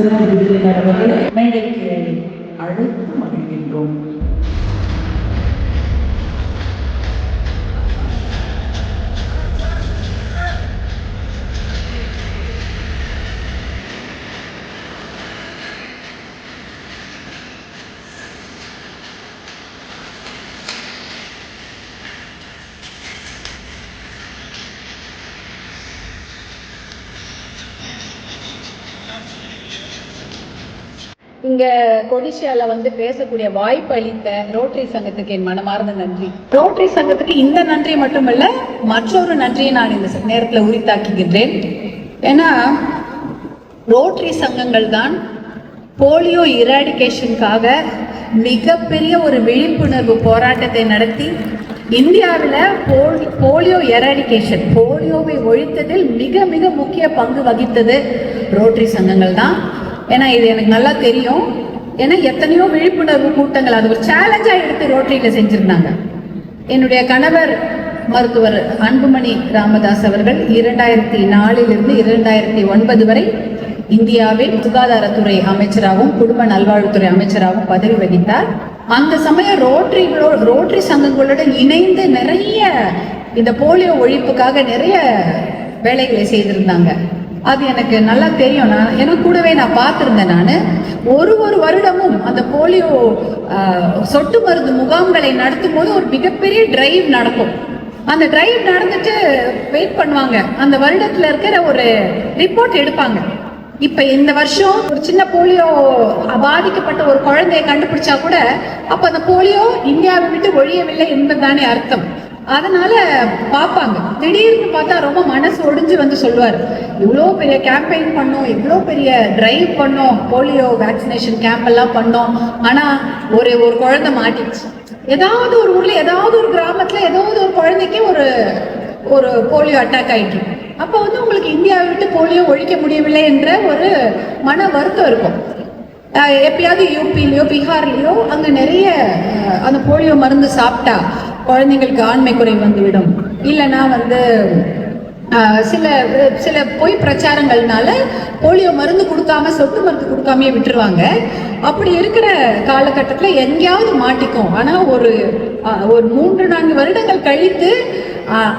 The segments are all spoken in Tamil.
சிறந்த விடுதலை அவர்களை மேடைக்கு அழைத்து மகிழ்கின்றோம். இங்க கொடிஷியால வந்து பேசக்கூடிய வாய்ப்பு அளித்த ரோட்டரி சங்கத்துக்கு என் மனமார்ந்த நன்றி. ரோட்டரி சங்கத்துக்கு இந்த நன்றி மட்டுமல்ல மற்றொரு நன்றியை நான் இந்த நேரத்தில் உரித்தாக்குகின்றேன். ஏன்னா ரோட்டரி சங்கங்கள் தான் போலியோ இராடிகேஷனுக்காக மிகப்பெரிய ஒரு விழிப்புணர்வு போராட்டத்தை நடத்தி இந்தியாவில் போலி போலியோ எராடிகேஷன் போலியோவை ஒழித்ததில் மிக மிக முக்கிய பங்கு வகித்தது ரோட்டரி சங்கங்கள் தான். ஏன்னா இது எனக்கு நல்லா தெரியும். ஏன்னா எத்தனையோ விழிப்புணர்வு கூட்டங்கள் அது ஒரு சேலஞ்சாக எடுத்து ரோட்டரியில் செஞ்சுருந்தாங்க. என்னுடைய கணவர் மருத்துவர் அன்புமணி ராமதாஸ் அவர்கள் இரண்டாயிரத்தி நாலிலிருந்து இரண்டாயிரத்தி ஒன்பது வரை இந்தியாவில் சுகாதாரத்துறை அமைச்சராகவும் குடும்ப நல்வாழ்வுத்துறை அமைச்சராகவும் பதவி வகித்தார். அந்த சமயம் ரோட்டரிகளோ ரோட்டரி சங்கங்களுடன் இணைந்து நிறைய இந்த போலியோ ஒழிப்புக்காக நிறைய வேலைகளை செய்திருந்தாங்க. அது எனக்கு நல்லா தெரியும் நான் எனக்கு கூடவே நான் பார்த்துருந்தேன் நான். ஒரு ஒரு வருடமும் அந்த போலியோ சொட்டு மருந்து முகாம்களை நடத்தும் போது ஒரு மிகப்பெரிய டிரைவ் நடக்கும். அந்த டிரைவ் நடந்துட்டு வெயிட் பண்ணுவாங்க. அந்த வருடத்துல இருக்கிற ஒரு ரிப்போர்ட் எடுப்பாங்க. இப்ப இந்த வருஷம் ஒரு சின்ன போலியோ பாதிக்கப்பட்ட ஒரு குழந்தையை கண்டுபிடிச்சா கூட அப்ப அந்த போலியோ இந்தியாவை விட்டு ஒழியவில்லை என்பதுதானே அர்த்தம். அதனால பார்ப்பாங்க. திடீர்னு பார்த்தா ரொம்ப மனசு ஒடிஞ்சு வந்து சொல்லுவார். இவ்வளோ பெரிய கேம்பெயின் பண்ணோம் இவ்வளோ பெரிய ட்ரைவ் பண்ணோம் போலியோ வேக்சினேஷன் கேம்ப் எல்லாம் பண்ணோம். ஆனால் ஒரு ஒரு குழந்தை மாட்டிச்சு ஏதாவது ஒரு ஊரில் ஏதாவது ஒரு கிராமத்தில் ஏதாவது ஒரு குழந்தைக்கு ஒரு ஒரு போலியோ அட்டாக் ஆகிட்டு அப்போ வந்து உங்களுக்கு இந்தியாவை விட்டு போலியோ ஒழிக்க முடியவில்லை என்ற ஒரு மன வருத்தம் இருக்கும். எப்பயாவது யூபிலையோ பீகார்லேயோ அங்கே நிறைய அந்த போலியோ மருந்து சாப்பிட்டா குழந்தைங்களுக்கு ஆண்மை குறை வந்துவிடும். இல்லைன்னா வந்து சில சில பொய் பிரச்சாரங்கள்னால போலியோ மருந்து கொடுக்காம சொட்டு மருந்து கொடுக்காமயே விட்டுருவாங்க. அப்படி இருக்கிற காலகட்டத்தில் எங்கேயாவது மாட்டிக்கும். ஆனால் ஒரு ஒரு மூன்று நான்கு வருடங்கள் கழித்து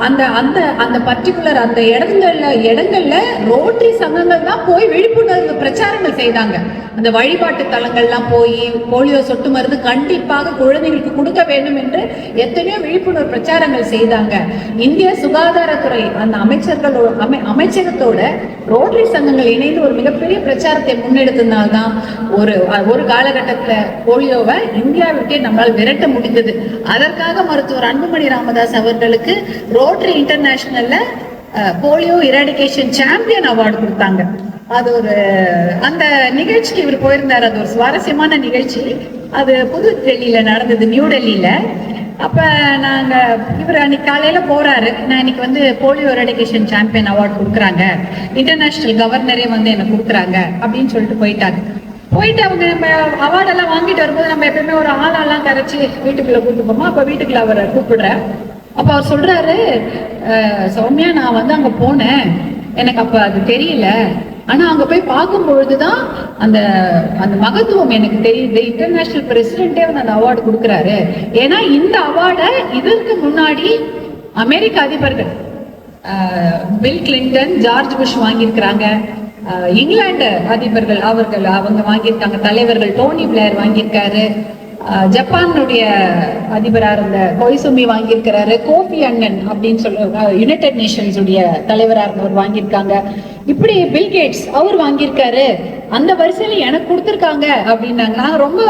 அந்த அந்த அந்த பர்டிகுலர் அந்த இடங்கள்ல இடங்கள்ல ரோட்டரி சங்கங்கள் தான் போய் விழிப்புணர்வு பிரச்சாரங்கள் செய்தாங்க. அந்த வழிபாட்டு தலங்கள்லாம் போய் போலியோ சொட்டு மருந்து கண்டிப்பாக குழந்தைகளுக்கு கொடுக்க வேண்டும் என்று எத்தனையோ விழிப்புணர்வு பிரச்சாரங்கள் செய்தாங்க. இந்திய சுகாதாரத்துறை அந்த அமைச்சர்களோட அமை அமைச்சகத்தோட ரோட்டரி சங்கங்கள் இணைந்து ஒரு மிகப்பெரிய பிரச்சாரத்தை முன்னெடுத்ததுனால்தான் ஒரு ஒரு காலகட்டத்தில் போலியோவை இந்தியாவிற்கே நம்மளால் விரட்ட முடிந்தது. அதற்காக மருத்துவர் அன்புமணி ராமதாஸ் அவர்களுக்கு ரோட்டரி இன்டர்நேஷனல்ல போலியோ இராடிகேஷன் சாம்பியன் அவார்டு கொடுத்தாங்க. அது ஒரு அந்த நிகழ்ச்சிக்கு இவர் போயிருந்தார். அது ஒரு சுவாரஸ்யமான நிகழ்ச்சி. அது புது டெல்லியில நடந்தது நியூ டெல்லியில. அப்ப நாங்க இவர் அன்னைக்கு காலையில போறாரு. நான் இன்னைக்கு வந்து போலியோ எரடிகேஷன் சாம்பியன் அவார்டு கொடுக்குறாங்க. இன்டர்நேஷனல் கவர்னரே வந்து என்ன கொடுக்குறாங்க அப்படின்னு சொல்லிட்டு போயிட்டாங்க போயிட்டு அவங்க நம்ம அவார்டெல்லாம் வாங்கிட்டு வரும்போது நம்ம எப்பயுமே ஒரு ஆளாலாம் கரைச்சி வீட்டுக்குள்ள கூப்பிட்டு போமா அப்ப வீட்டுக்குள்ள அவரை கூப்பிடுறேன். அப்ப அவர் சொல்றாரு சௌமியா நான் வந்து அங்க போனேன். எனக்கு அப்ப அது தெரியல. ஆனா அங்க போய் பார்க்கும் பொழுதுதான் அந்த அந்த மகத்துவம் எனக்கு தெரியுது இன்டர்நேஷனல் பிரசிடென்டே வந்து அந்த அவார்டு கொடுக்குறாரு. ஏன்னா இந்த அவார்டை இதற்கு முன்னாடி அமெரிக்க அதிபர்கள் பில் கிளின்டன் ஜார்ஜ் புஷ் வாங்கியிருக்கிறாங்க. இங்கிலாந்து அதிபர்கள் அவர்கள் அவங்க வாங்கியிருக்காங்க. தலைவர்கள் டோனி பிளேயர் வாங்கியிருக்காரு. ஜப்பானுடைய அதிபரா இருந்த கொய்சுமி வாங்கியிருக்கிறாரு. கோபி அண்ணன் அப்படின்னு சொல்ல யுனைடெட் நேஷன்ஸ் உடைய தலைவராக இருந்தவர் வாங்கியிருக்காங்க. இப்படி பில்கேட்ஸ் அவர் வாங்கியிருக்காரு. அந்த வரிசையில எனக்கு கொடுத்துருக்காங்க அப்படின்னாங்க. நான் ரொம்ப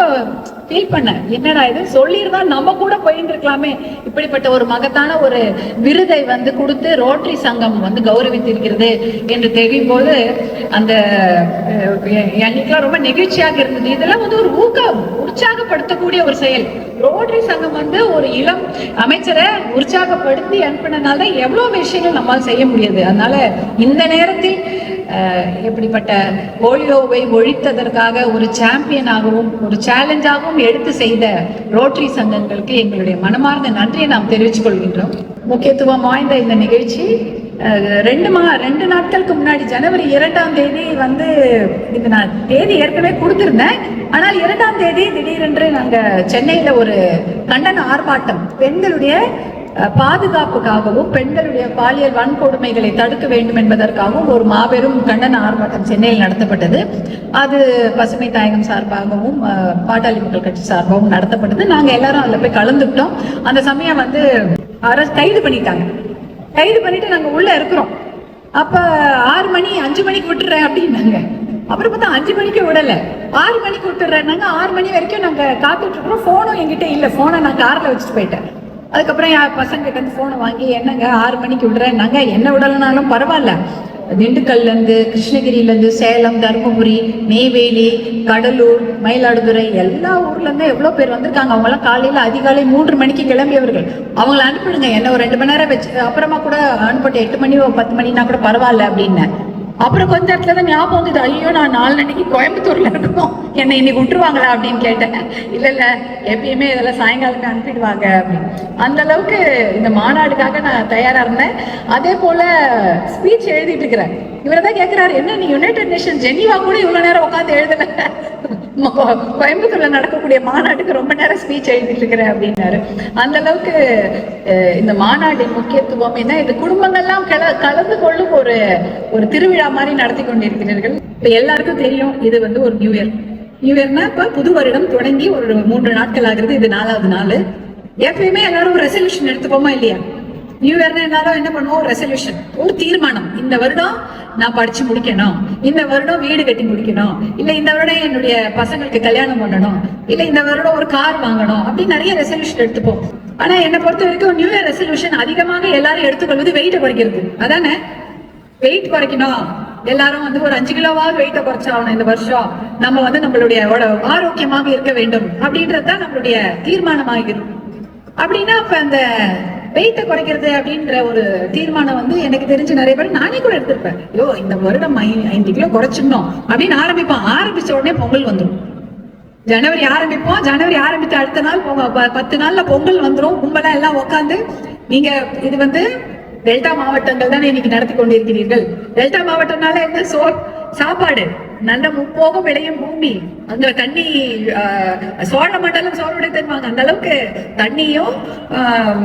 ஃபீல் பண்ண என்னடா இது? சொல்லியிருந்தா நம்ம கூட போயிட்டு இருக்கலாமே இப்படிப்பட்ட ஒரு மகத்தான ஒரு விருதை வந்து கொடுத்து ரோட்டரி சங்கம் வந்து கௌரவித்திருக்கிறது என்று தெரியும் போது அந்த எனக்குலாம் ரொம்ப நெகிழ்ச்சியாக இருந்தது. இதெல்லாம் வந்து ஒரு ஊக்கம் உற்சாகப்படுத்தக்கூடிய ஒரு செயல். ரோட்டரி சங்கம் வந்து ஒரு இளம் அமைச்சரை உற்சாகப்படுத்தி அனுப்பினதுனால எவ்வளவு விஷயங்கள் நம்மால் செய்ய முடியாது. அதனால இந்த நேரத்தில் எப்படிப்பட்ட இப்படிப்பட்ட போலியோவை ஒழித்ததற்காக ஒரு சாம்பியனாகவும் ஒரு சேலஞ்சாகவும் எடுத்து செய்த ரோட்டரி சங்கங்களுக்கு எங்களுடைய மனமார்ந்த நன்றியை நாம் தெரிவித்துக் கொள்கின்றோம். முக்கியத்துவம் வாய்ந்த இந்த நிகழ்ச்சி ரெண்டு மா ரெண்டு நாட்களுக்கு முன்னாடி ஜனவரி இரண்டாம் தேதி வந்து இது நான் தேதி ஏற்கனவே கொடுத்துருந்தேன். ஆனால் இரண்டாம் தேதி திடீரென்று நாங்கள் சென்னையில் ஒரு கண்டன ஆர்ப்பாட்டம் பெண்களுடைய பாதுகாப்புக்காகவும் பெண்களுடைய பாலியல் வன்கொடுமைகளை தடுக்க வேண்டும் என்பதற்காகவும் ஒரு மாபெரும் கண்டன ஆர்ப்பாட்டம் சென்னையில் நடத்தப்பட்டது. அது பசுமை தாயகம் சார்பாகவும் பாட்டாளி மக்கள் கட்சி சார்பாகவும் நடத்தப்பட்டது. நாங்கள் எல்லாரும் அதில் போய் கலந்துக்கிட்டோம். அந்த சமயம் வந்து அரசு கைது பண்ணிட்டாங்க. கைது பண்ணிட்டு நாங்கள் உள்ளே இருக்கிறோம். அப்போ ஆறு மணி அஞ்சு மணிக்கு விட்டுறேன் அப்படின்னாங்க. அப்புறம் பார்த்தா அஞ்சு மணிக்கு விடல. ஆறு மணிக்கு விட்டுறேன்னாங்க. ஆறு மணி வரைக்கும் நாங்கள் காத்துட்டு இருக்கிறோம். போனும் என்கிட்ட இல்லை. ஃபோனை நான் காரில் வச்சுட்டு போயிட்டேன். அதுக்கப்புறம் என் பசங்க வந்து ஃபோனை வாங்கி என்னங்க ஆறு மணிக்கு விடுறேன்னாங்க. என்ன விடலனாலும் பரவாயில்ல. திண்டுக்கல்லேருந்து கிருஷ்ணகிரியிலேருந்து சேலம் தருமபுரி நெய்வேலி கடலூர் மயிலாடுதுறை எல்லா ஊர்லேருந்து எவ்வளோ பேர் வந்திருக்காங்க. அவங்களாம் காலையில் அதிகாலை மூன்று மணிக்கு கிளம்பியவர்கள். அவங்கள அனுப்பிடுங்க. என்ன ஒரு ரெண்டு மணி நேரம் வச்சு அப்புறமா கூட அனுப்பிட்டு எட்டு மணி பத்து மணினா கூட பரவாயில்ல அப்படின்னு. அப்புறம் கொஞ்ச நேரத்துல தான் ஞாபகம் வந்தது. ஐயோ நான் நாலு அன்னைக்கு கோயம்புத்தூர்ல இருக்கோம். என்னை இன்னைக்கு விட்டுருவாங்களா அப்படின்னு கேட்டேன். இல்ல இல்ல எப்பயுமே இதெல்லாம் சாயங்காலத்துக்கு அனுப்பிடுவாங்க அப்படின்னு. அந்த அளவுக்கு இந்த மாநாடுக்காக நான் தயாரா இருந்தேன். அதே போல ஸ்பீச் எழுதிட்டு இருக்கிறேன். இவரை தான் கேட்கிறாரு என்ன நீ யுனைடெட் நேஷன் ஜெனிவா கூட இவ்வளவு நேரம் உட்காந்து எழுதல? கோயம்புத்தூர்ல நடக்கக்கூடிய மாநாட்டுக்கு ரொம்ப நேரம் ஸ்பீச் எழுதிட்டு இருக்கிறேன் அப்படின்னாரு. அந்த அளவுக்கு இந்த மாநாட்டின் முக்கியத்துவம் என்ன? இந்த குடும்பங்கள்லாம் கல கலந்து கொள்ளும் ஒரு ஒரு திருவிழா மாதிரி நடத்தி கொண்டிருக்கிறீர்கள். இப்ப எல்லாருக்கும் தெரியும் இது வந்து ஒரு நியூ இயர் நியூ இயர்னா இப்ப புது வருடம் தொடங்கி ஒரு மூன்று நாட்கள் ஆகுது இது நாலாவது நாள். எப்பயுமே எல்லாரும் ரெசல்யூஷன் எடுத்துப்போமா இல்லையா? நியூ இயர்னா எல்லாரும் என்ன பண்ணுவோம்? ரெசல்யூஷன் ஒரு தீர்மானம். இந்த வருடம் நான் படிச்சு முடிக்கணும். இந்த வருடம் வீடு கட்டி முடிக்கணும். இல்ல இந்த வருடம் என்னுடைய பசங்களுக்கு கல்யாணம் பண்ணணும். இல்ல இந்த வருடம் ஒரு கார் வாங்கணும். அப்படின்னு நிறைய ரெசல்யூஷன் எடுத்துப்போம். ஆனா என்னை பொறுத்த வரைக்கும் நியூ இயர் ரெசல்யூஷன் அதிகமாக எல்லாரும் எடுத்துக்கொள்வது வெயிட்டை குறைக்கிறது. அதானே? வெயிட் குறைக்கணும். எல்லாரும் வந்து ஒரு அஞ்சு கிலோவாவது வெயிட்டை குறைச்சாகணும் இந்த வருஷம். நம்ம வந்து நம்மளுடைய உட- ஆரோக்கியமாக இருக்க வேண்டும். அப்படின்றதுதான் நம்மளுடைய நம்மளுடைய தீர்மானமாகிறது. அப்படின்னா அப்ப அந்த வெயிட்ட குறைக்கிறது அப்படின்ற ஒரு தீர்மானம் வந்து எனக்கு தெரிஞ்சு நிறைய பேர் நானே கூட எடுத்திருப்பேன். ஐயோ இந்த வருடம் ஐ- ஐந்து கிலோ குறைச்சிடணும் அப்படின்னு ஆரம்பிப்போம். ஆரம்பிச்ச உடனே பொங்கல் வந்துடும். ஜனவரி ஆரம்பிப்போம். ஜனவரி ஆரம்பித்து அடுத்த நாள் பொங்க பத்து நாள்ல பொங்கல் வந்துரும். கும்பலா எல்லாம் உட்காந்து நீங்க இது வந்து டெல்டா மாவட்டங்கள் தானே இன்னைக்கு நடத்தி கொண்டிருக்கிறீர்கள். டெல்டா மாவட்டம்னால என்ன? சோ சாப்பாடு. நல்ல முப்போகம் விளையும் பூமி. அங்க தண்ணி ஆஹ், சோழ மண்டலம் சோறுடைய தருவாங்க. அந்த அளவுக்கு தண்ணியும் ஆஹ்,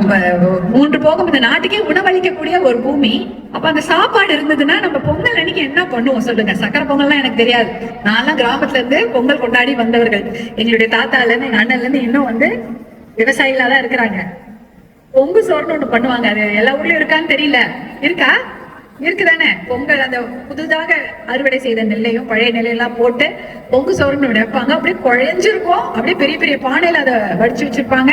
மூன்று போகம். இந்த நாட்டுக்கே உணவளிக்கக்கூடிய ஒரு பூமி. அப்ப அந்த சாப்பாடு இருந்ததுன்னா நம்ம பொங்கல் அன்னைக்கு என்ன பண்ணுவோம்? சொல்லுங்க. சக்கரை பொங்கல்லாம் எனக்கு தெரியாது. நான்லாம் கிராமத்துல இருந்து பொங்கல் கொண்டாடி வந்தவர்கள். எங்களுடைய தாத்தால இருந்து எங்க அண்ணன்ல இருந்து இன்னும் வந்து விவசாயிகளா தான் இருக்கிறாங்க. பொங்கு சோறுன்னு ஒண்ணு பண்ணுவாங்க. அது எல்லா ஊர்லயும் இருக்கான்னு தெரியல. இருக்கா? இருக்குதானே? பொங்கல் அந்த புதுதாக அறுவடை செய்த நெல்லையும் பழைய நெல்லையெல்லாம் போட்டு பொங்கு சோறுன்னு வைப்பாங்க. அப்படியே குழஞ்சிருக்கும். அப்படியே பெரிய பெரிய பானையில அதை வடிச்சு வச்சிருப்பாங்க.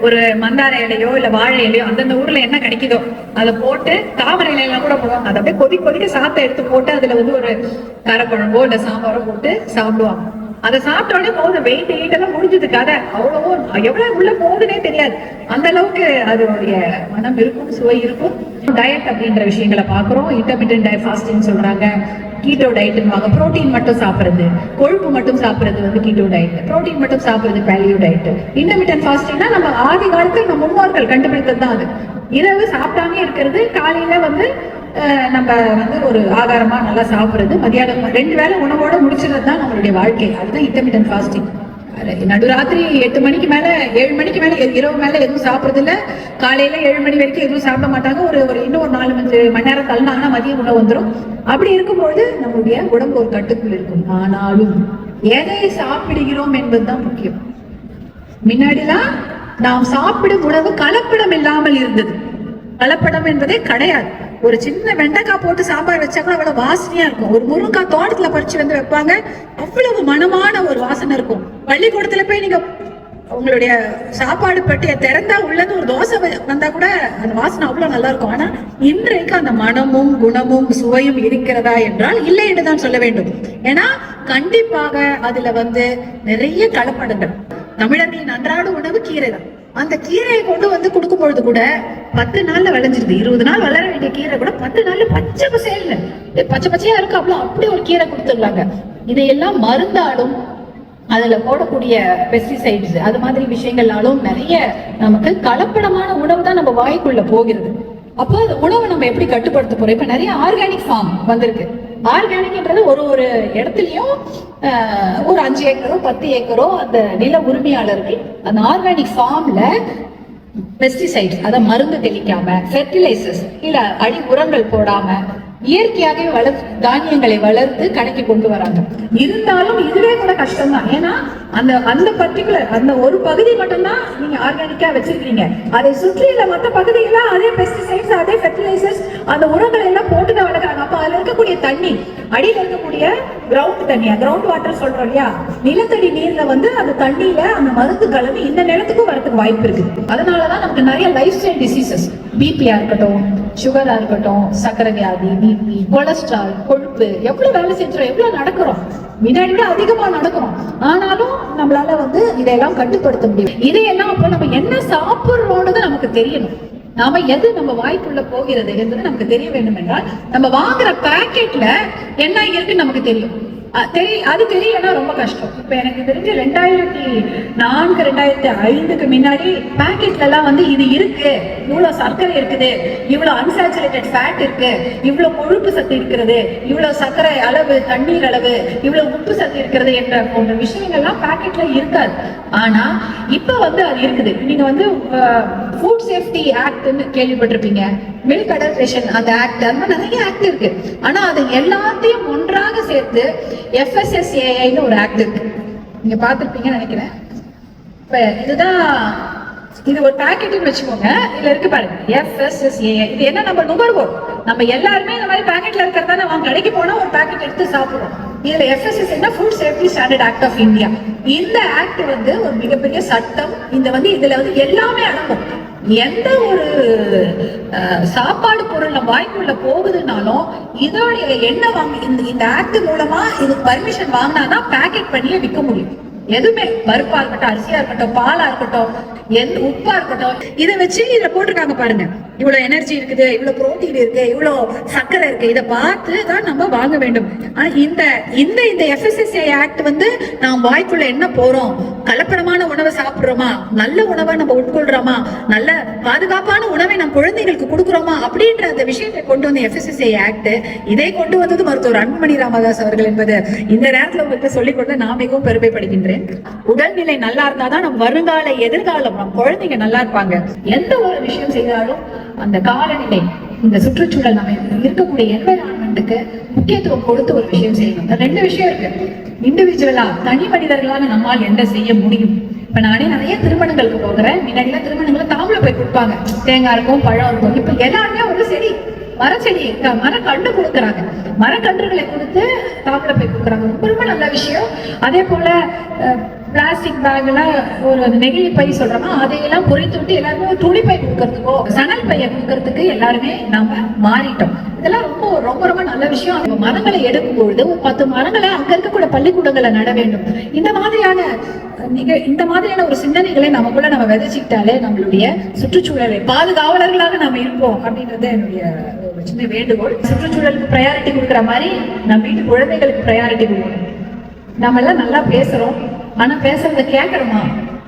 ஒரு மந்தார இலையோ இல்ல வாழை இலையோ அந்தந்த ஊர்ல என்ன கிடைக்குதோ அதை போட்டு தாமரை இலையெல்லாம் கூட போடுவாங்க. அதை அப்படியே கொதி கொதிக்க சாத்தை எடுத்து போட்டு அதுல வந்து ஒரு காரக்குழம்போ இல்ல சாம்பாரோ போட்டு சாப்பிடுவாங்க. அதை சாப்பிட்ட உடனே போதும் வெயிட் எயிட் எல்லாம் முடிஞ்சது கதை அவ்வளவோ எவ்வளவு உள்ள போகுதுன்னே தெரியாது. அந்த அளவுக்கு அதோடைய மனம் இருக்கும் சுவை இருக்கும். டயட் அப்படின்ற விஷயங்களை பாக்குறோம் இன்டர்மீடியன் டயட் ஃபாஸ்டிங் சொல்றாங்க. கீட்டோ டயட்னுவாங்க புரோட்டீன் மட்டும் சாப்பிடுறது கொழுப்பு மட்டும் சாப்பிட்றது வந்து கீட்டோ டயட் புரோட்டீன் மட்டும் சாப்பிட்றது பேலியோ டயட் இன்டர்மீடியன் ஃபாஸ்டிங்னா நம்ம ஆதி காலத்தில் நம்ம முன்னோர்கள் கண்டுபிடித்தது தான் அது. இரவு சாப்பிட்டாமே இருக்கிறது காலையில வந்து நம்ம வந்து ஒரு ஆகாரமா நல்லா சாப்பிடுறது மதியானம் ரெண்டு வேளை உணவோட முடிச்சுறது தான் நம்மளுடைய வாழ்க்கை. அதுதான் இன்டர்மீடியன் ஃபாஸ்டிங் நடுராத்திரி எட்டு மணிக்கு மேல ஏழு மணிக்கு மேல இரவு மேல எதுவும் சாப்பிடுறது இல்ல காலையில ஏழு மணி வரைக்கும் எதுவும் சாப்பிட மாட்டாங்க. ஒரு ஒரு இன்னும் ஒரு நாலு அஞ்சு மணி நேரம் தள்ளினாங்கன்னா மதிய உணவு வந்துடும் அப்படி இருக்கும்பொழுது நம்முடைய உடம்பு ஒரு கட்டுக்குள் இருக்கும். ஆனாலும் எதை சாப்பிடுகிறோம் என்பதுதான் முக்கியம். முன்னாடிலாம் நாம் சாப்பிடும் உணவு கலப்படம் இல்லாமல் இருந்தது. கலப்படம் என்பதே கிடையாது. ஒரு சின்ன வெண்டைக்காய் போட்டு சாம்பார் வச்சா கூட அவ்வளவு வாசனையா இருக்கும். ஒரு முருங்கைக்காய் தோட்டத்துல பறிச்சு வந்து வைப்பாங்க. அவ்வளவு மனமான ஒரு வாசனை இருக்கும். பள்ளிக்கூடத்துல போய் நீங்க உங்களுடைய சாப்பாடு பெட்டியை திறந்தா உள்ளது ஒரு தோசை வ- வந்தா கூட அந்த வாசனை அவ்வளவு நல்லா இருக்கும். ஆனா இன்றைக்கு அந்த மனமும் குணமும் சுவையும் இருக்கிறதா என்றால் இல்லை என்று தான் சொல்ல வேண்டும். ஏன்னா கண்டிப்பாக அதுல வந்து நிறைய கலப்படங்கள். தமிழர்களின் அன்றாட உணவு கீரை தான் அந்த கீரையை கொண்டு வந்து கொடுக்கும் பொழுது கூட பத்து நாள்ல விளைஞ்சிருது. இருபது நாள் வளர வேண்டிய கீரை கூட பத்து நாள்ல பச்சை பசேல்னு. பச்சை பச்சையா இருக்கு? அவ்வளவு அப்படி ஒரு கீரை கொடுத்துடுறாங்க இதையெல்லாம் மருந்தாலும் அதுல போடக்கூடிய பெஸ்டிசைட்ஸ் அது மாதிரி விஷயங்கள்னாலும் நிறைய நமக்கு கலப்படமான உணவு தான் நம்ம வாய்க்குள்ள போகிறது. அப்போ அந்த உணவை நம்ம எப்படி கட்டுப்படுத்த போறோம்? இப்ப நிறைய ஆர்கானிக் ஃபார்ம் வந்திருக்கு. ஆர்கானிக்ன்றது ஒரு ஒரு இடத்துலயும் ஒரு அஞ்சு ஏக்கரோ பத்து ஏக்கரோ அந்த நில உரிமையாளர்கள் அந்த ஆர்கானிக் ஃபார்ம்ல பெஸ்டிசைட்ஸ் அதை மருந்து தெளிக்காம ஃபெர்டிலைசர்ஸ் இல்ல அடி உரங்கள் போடாம இயற்கையாகவே வளர்த்து தானியங்களை வளர்த்து கடைக்கு கொண்டு வராங்க. இருந்தாலும் இதுவே கூட கஷ்டம் தான் ஏன்னா அந்த அந்த பர்டிகுலர் அந்த ஒரு பகுதி மட்டும்தான் நீங்க ஆர்கானிக்கா வச்சிருக்கீங்க. அதை சுற்றியுள்ள மற்ற பகுதியெல்லாம் அதே பெஸ்டிசைட்ஸ் அதே ஃபெர்டிலைசர்ஸ் அந்த உரங்களை எல்லாம் போட்டு தான் வளர்க்குறாங்க. அப்ப அதுல இருக்கக்கூடிய தண்ணி அடியில் இருக்கக்கூடிய கிரவுண்ட் தண்ணியா கிரவுண்ட் வாட்டர் சொல்றோம் இல்லையா? நிலத்தடி நீர்ல வந்து அந்த தண்ணியில அந்த மருந்து கலந்து இந்த நிலத்துக்கும் வரதுக்கு வாய்ப்பு இருக்கு. அதனாலதான் நமக்கு நிறைய லைஃப் ஸ்டைல் டிசீசஸ் பிபியா இருக்கட்டும் சுகரா இருக்கட்டும் சக்கரை வியாதி பிபி கொலஸ்ட்ரால் கொழுப்பு எவ்வளவு வேலை செஞ்சுறோம் எவ்வளவு நடக்கிறோம்? முன்னாடி விட அதிகமா நடக்கிறோம். ஆனாலும் நம்மளால வந்து இதையெல்லாம் கட்டுப்படுத்த முடியும் இதையெல்லாம் அப்போ நம்ம என்ன சாப்பிடுறோம்னு நமக்கு தெரியணும். நாம எது நம்ம வாய்க்குள்ள போகிறது என்பது நமக்கு தெரிய வேண்டும் என்றால் நம்ம வாங்குற பாக்கெட்ல என்ன இருக்குன்னு நமக்கு தெரியும். தெரிய அது தெரியலன்னா ரொம்ப கஷ்டம். இப்போ எனக்கு தெரிஞ்சு ரெண்டாயிரத்தி நான்கு ரெண்டாயிரத்தி ஐந்துக்கு முன்னாடி பேக்கெட்லலாம் வந்து இது இருக்கு. இவ்வளோ சர்க்கரை இருக்குது. இவ்வளோ அன்சாச்சுரேட்டட் ஃபேட் இருக்கு. இவ்வளோ கொழுப்பு சத்து இருக்கிறது. இவ்வளோ சர்க்கரை அளவு தண்ணீர் அளவு இவ்வளோ உப்பு சத்து இருக்கிறது என்ற போன்ற விஷயங்கள்லாம் பேக்கெட்ல இருக்காது. ஆனா இப்போ வந்து அது இருக்குது. நீங்க வந்து ஃபுட் சேஃப்டி ஆக்ட்னு கேள்விப்பட்டிருப்பீங்க. மில்க் அடல்ட்ரேஷன் அந்த ஆக்ட் அந்த நிறைய ஆக்ட் இருக்கு. ஆனா அது எல்லாத்தையும் ஒன்றாக சேர்த்து எஃப்எஸ்எஸ்ஏஐன்னு ஒரு ஆக்ட் இருக்கு. நீங்க பார்த்துருப்பீங்கன்னு நினைக்கிறேன். இப்போ இதுதான் இது ஒரு பேக்கெட்னு வச்சுக்கோங்க. இதுல இருக்கு பாருங்க எஃப்எஸ்எஸ்ஏஐ இது என்ன நம்ம நுகர்வோர் நம்ம எல்லாருமே இந்த மாதிரி பேக்கெட்ல இருக்கிறதா நம்ம கடைக்கு போனா ஒரு பாக்கெட் எடுத்து சாப்பிடுவோம் இதுல FSS food safety standard act of India இந்த ஆக்ட் வந்து ஒரு மிகப்பெரிய சட்டம். இந்த வந்து இதுல வந்து எல்லாமே அடங்கும். எந்த ஒரு சாப்பாடு பொருள் நம்ம வாய்க்குள்ள போகுதுனாலும் இதோடைய எண்ணெய் வாங்கி இந்த இந்த ஆக்ட் மூலமா இதுக்கு பர்மிஷன் வாங்கினாதான் பேக்கெட் பண்ணியே விற்க முடியும். எதுவுமே பருப்பா இருக்கட்டும் அரிசியா இருக்கட்டும் பாலா இருக்கட்டும் எந்த உப்பா இருக்கட்டும் இதை வச்சு இதை போட்டிருக்காங்க பாருங்க. இவ்வளவு எனர்ஜி இருக்குது இவ்வளவு புரோட்டீன் இருக்கு இவ்வளவு சர்க்கரை இருக்கு. இதை பார்த்து தான் நம்ம வாங்க வேண்டும். ஆனா இந்த இந்த இந்த எஃப்எஸ்எஸ்ஐ ஆக்ட் வந்து நாம் வாய்க்குள்ள என்ன போறோம்? கலப்படமான உணவை சாப்பிடுறோமா? நல்ல உணவை நம்ம உட்கொள்றோமா? நல்ல பாதுகாப்பான உணவை நம் குழந்தைகளுக்கு கொடுக்குறோமா? அப்படின்ற அந்த விஷயத்தை கொண்டு வந்த எஃப்எஸ்எஸ்ஐ ஆக்ட் இதை கொண்டு வந்தது மருத்துவர் அன்புமணி ராமதாஸ் அவர்கள் என்பது. இந்த நேரத்துல உங்களுக்கு சொல்லிக் கொண்டு நான் மிகவும் பெருமைப்படுகின்றேன். உடல்நிலை நல்லா இருந்தாதான் நம் வருங்கால எதிர்காலம் நம் குழந்தைங்க நல்லா இருப்பாங்க. எந்த ஒரு விஷயம் செய்தாலும் அந்த காலநிலை இந்த சுற்றுச்சூழல் நம்ம இருக்கக்கூடிய என்வைரான்மெண்ட்டுக்கு முக்கியத்துவம் கொடுத்து ஒரு விஷயம் செய்யணும். ரெண்டு விஷயம் இருக்கு. இண்டிவிஜுவலா தனி மனிதர்களால நம்மால் என்ன செய்ய முடியும்? இப்ப நானே நிறைய திருமணங்களுக்கு போகிறேன். முன்னாடிலாம் திருமணங்களை தாம்பளை போய் கொடுப்பாங்க. தேங்காய் இருக்கும் பழம் இருக்கும். இப்ப எல்லாருமே ஒரு செடி மரச்செடி க- மரக்கன்று கொடுக்குறாங்க. மரக்கன்றுகளை கொடுத்து தாம்பளை போய் கொடுக்குறாங்க. ரொம்ப ரொம்ப நல்ல விஷயம். அதே போல பிளாஸ்டிக் பேக்ல ஒரு அந்த நெகிழி பை சொல்றோமா அதையெல்லாம் பொறித்து விட்டு எல்லாருமே ஒரு துணி பை கொடுக்கறதுக்கோ சணல் பையை கொடுக்கறதுக்கு எல்லாருமே நாம மாறிட்டோம். இதெல்லாம் ரொம்ப ரொம்ப ரொம்ப நல்ல விஷயம். நம்ம மரங்களை எடுக்கும் பொழுது ஒரு பத்து மரங்களை அங்க இருக்கக்கூடிய பள்ளிக்கூடங்களை நட வேண்டும். இந்த மாதிரியான நிக- இந்த மாதிரியான ஒரு சிந்தனைகளை நமக்குள்ள நம்ம விதைச்சுக்கிட்டாலே நம்மளுடைய சுற்றுச்சூழலை பாதுகாவலர்களாக நம்ம இருப்போம் அப்படின்றது என்னுடைய ஒரு சின்ன வேண்டுகோள். சுற்றுச்சூழலுக்கு ப்ரையாரிட்டி கொடுக்குற மாதிரி நம்ம வீட்டு குழந்தைகளுக்கு ப்ரையாரிட்டி கொடுக்கணும். நம்ம எல்லாம் நல்லா பேசுறோம். ஆனா பேசுறத கேட்கறோமா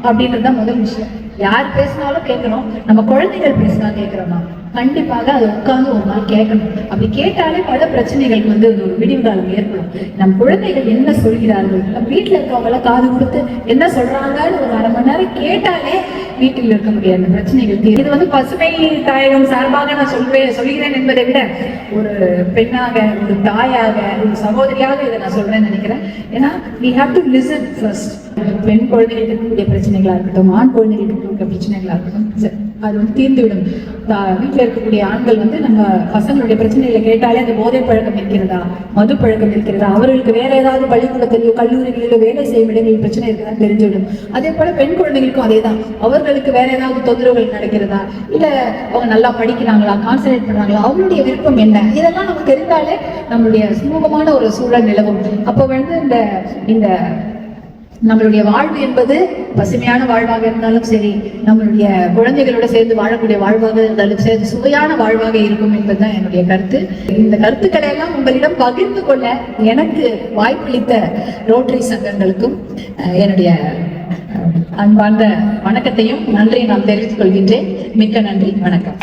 அப்படின்றது தான் முதல் விஷயம். யார் பேசினாலும் கேட்கணும் நம்ம குழந்தைகள் பேசினா கேட்கறோமா கண்டிப்பாக அதை உட்கார்ந்து ஒரு நாள் கேட்கணும். அப்படி கேட்டாலே பல பிரச்சனைகளுக்கு வந்து ஒரு விடிவு காலம் ஏற்படும். நம் குழந்தைகள் என்ன சொல்கிறார்கள்? நம்ம வீட்டுல இருக்கவங்க காது கொடுத்து என்ன சொல்றாங்கன்னு ஒரு அரை மணி நேரம் கேட்டாலே வீட்டில் இருக்க முடியாது. பிரச்சனைகள் தீரும். இது வந்து பசுமை தாயகம் சார்பாக நான் சொல்வேன் சொல்கிறேன் என்பதை விட ஒரு பெண்ணாக ஒரு தாயாக ஒரு சகோதரியாக இதை நான் சொல்றேன்னு நினைக்கிறேன். ஏன்னா we have to listen first பெண் குழந்தைகளுக்கு இருக்கக்கூடிய பிரச்சனைகளா இருக்கட்டும் ஆண் குழந்தைகளுக்கு இருக்கக்கூடிய பிரச்சனைகளா இருக்கட்டும் சரி, அது வந்து தீர்ந்துவிடும். வீட்டில் வீட்டுல இருக்கக்கூடிய ஆண்கள் வந்து நம்ம பசங்களுடைய பிரச்சனைகளை கேட்டாலே அந்த போதை பழக்கம் இருக்கிறதா? மது பழக்கம் இருக்கிறதா? அவர்களுக்கு வேற ஏதாவது பள்ளிக்கூடத்திலேயோ கல்லூரிகளிலோ வேலை செய்யும் இடங்களில் பிரச்சனை இருக்கிறதா தெரிஞ்சுவிடும் அதே போல பெண் குழந்தைகளுக்கும் அதேதான். அவர்களுக்கு வேற ஏதாவது தொந்தரவுகள் நடக்கிறதா? இல்ல அவங்க நல்லா படிக்கிறாங்களா? கான்சன்ட்ரேட் பண்றாங்களா? அவங்களுடைய விருப்பம் என்ன? இதெல்லாம் நமக்கு தெரிந்தாலே நம்மளுடைய சுமூகமான ஒரு சூழல் நிலவும். அப்போ வந்து இந்த இந்த நம்மளுடைய வாழ்வு என்பது பசுமையான வாழ்வாக இருந்தாலும் சரி நம்மளுடைய குழந்தைகளோட சேர்ந்து வாழக்கூடிய வாழ்வாக இருந்தாலும் சரி சுவையான வாழ்வாக இருக்கும் என்பதுதான் என்னுடைய கருத்து. இந்த கருத்துக்களை எல்லாம் உங்களிடம் பகிர்ந்து கொள்ள எனக்கு வாய்ப்பளித்த ரோட்டரி சங்கங்களுக்கும் அஹ், என்னுடைய அன்பார்ந்த வணக்கத்தையும் நன்றியை நான் தெரிவித்துக் கொள்கின்றேன். மிக்க நன்றி. வணக்கம்.